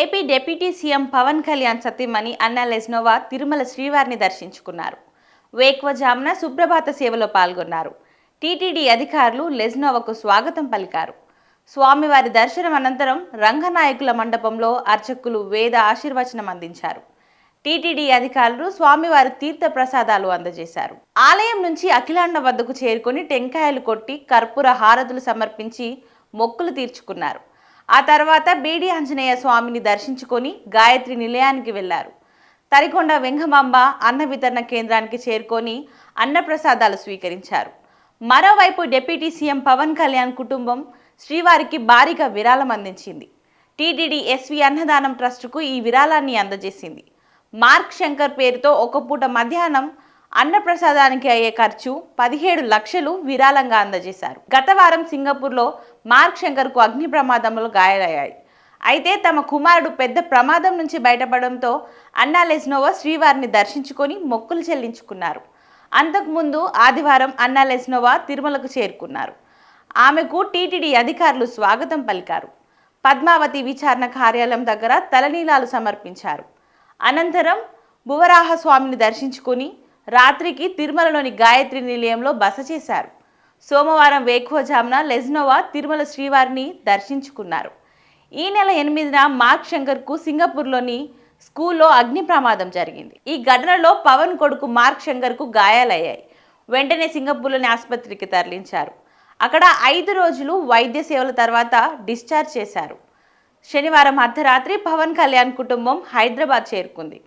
AP deputy CM Pawan Kalyan సతీమణి Anna లెజ్నోవా Tirumala శ్రీవారిని దర్శించుకున్నారు. వేక్వజామున సుప్రభాత సేవలో పాల్గొన్నారు. టీటీడీ అధికారులు లెస్నోవాకు స్వాగతం పలికారు. స్వామివారి దర్శనం అనంతరం రంగనాయకుల మండపంలో అర్చకులు వేద ఆశీర్వచనం అందించారు. టీటీడీ అధికారులు స్వామివారి తీర్థ ప్రసాదాలు అందజేశారు. ఆలయం నుంచి అఖిలాండ వద్దకు చేరుకొని టెంకాయలు కొట్టి కర్పూర హారతులు సమర్పించి మొక్కులు తీర్చుకున్నారు. ఆ తర్వాత బీడి ఆంజనేయ స్వామిని దర్శించుకొని గాయత్రి నిలయానికి వెళ్ళారు తరికొండ వెంగమాంబ అన్న వితరణ కేంద్రానికి చేరుకొని అన్నప్రసాదాలు స్వీకరించారు. మరోవైపు డిప్యూటీ సీఎం పవన్ కళ్యాణ్ కుటుంబం శ్రీవారికి భారీగా విరాళం అందించింది. టీటీడీ ఎస్వి అన్నదానం ట్రస్టుకు ఈ విరాళాన్ని అందజేసింది. మార్క్ శంకర్ పేరుతో ఒక పూట మధ్యాహ్నం అన్నప్రసాదానికి అయ్యే ఖర్చు పదిహేడు లక్షలు విరాళంగా అందజేశారు. గత వారం సింగపూర్లో మార్క్ శంకర్కు అగ్ని ప్రమాదంలో గాయాలయ్యాయి. అయితే తమ కుమారుడు పెద్ద ప్రమాదం నుంచి బయటపడడంతో అన్నా లెస్నోవా శ్రీవారిని దర్శించుకొని మొక్కులు చెల్లించుకున్నారు. అంతకుముందు ఆదివారం అన్నా లెస్నోవా తిరుమలకు చేరుకున్నారు. ఆమెకు టీటీడీ అధికారులు స్వాగతం పలికారు. పద్మావతి విచారణ కార్యాలయం దగ్గర తలనీలాలు సమర్పించారు. అనంతరం భువరాహ స్వామిని దర్శించుకొని రాత్రికి తిరుమలలోని గాయత్రి నిలయంలో బస చేశారు. సోమవారం వేకువజామున లెజ్నోవా తిరుమల శ్రీవారిని దర్శించుకున్నారు. ఈ నెల ఎనిమిదిన మార్క్ శంకర్కు సింగపూర్లోని స్కూల్లో అగ్ని ప్రమాదం జరిగింది. ఈ ఘటనలో పవన్ కొడుకు మార్క్ శంకర్కు గాయాలయ్యాయి. వెంటనే సింగపూర్లోని ఆసుపత్రికి తరలించారు. అక్కడ ఐదు రోజులు వైద్య సేవల తర్వాత డిశ్చార్జ్ చేశారు. శనివారం అర్ధరాత్రి పవన్ కళ్యాణ్ కుటుంబం హైదరాబాద్ చేరుకుంది.